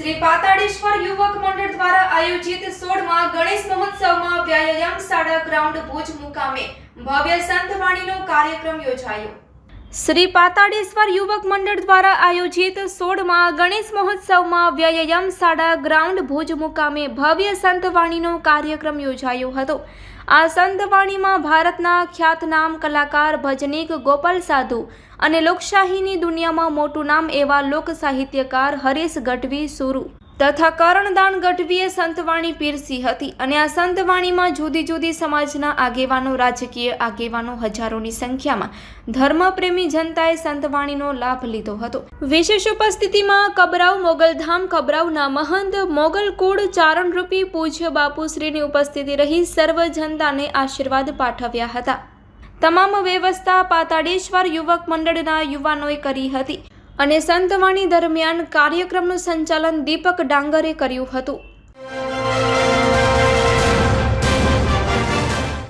શ્રી પાતાળેશ્વર યુવક મંડળ દ્વારા આયોજિત સોળમાં ગણેશ મહોત્સવમાં વ્યાયામ શાળા ગ્રાઉન્ડ ભુજ મુકામે ભવ્ય સંતવાણીનો કાર્યક્રમ યોજાયો. શ્રી પાતાળેશ્વર યુવક મંડળ દ્વારા આયોજિત સોળમાં ગણેશ મહોત્સવમાં વ્યાયામ શાળા ગ્રાઉન્ડ ભુજ મુકામે ભવ્ય સંતવાણીનો કાર્યક્રમ યોજાયો હતો. આ સંતવાણીમાં ભારતના ખ્યાતનામ કલાકાર ભજનીક ગોપાલ સાધુ અને લોકશાહીની દુનિયામાં મોટું નામ એવા લોક સાહિત્યકાર હરીશ ગઢવી સુરુ તથા કરણદાન ગઢવીએ સંતવાણી પીરસી હતી અને આ સંતવાણીમાં જુદી જુદી સમાજના આગેવાનો, રાજકીય આગેવાનો હજારોની સંખ્યામાં ધર્મપ્રેમી જનતાએ સંતવાણીનો લાભ લીધો હતો. વિશેષ ઉપસ્થિતિમાં કબરાવ મોગલધામ કબરાવના મહંત, મોગલ કુળ, ચારણરૂપી, પૂજ્ય બાપુશ્રીની ઉપસ્થિતિ રહી સર્વ જનતાને આશીર્વાદ પાઠવ્યા હતા. તમામ વ્યવસ્થા પાતાળેશ્વર યુવક મંડળના યુવાનોએ કરી હતી. અને સંતવાણી દરમિયાન કાર્યક્રમનું સંચાલન દીપક ડાંગરે કર્યું હતું.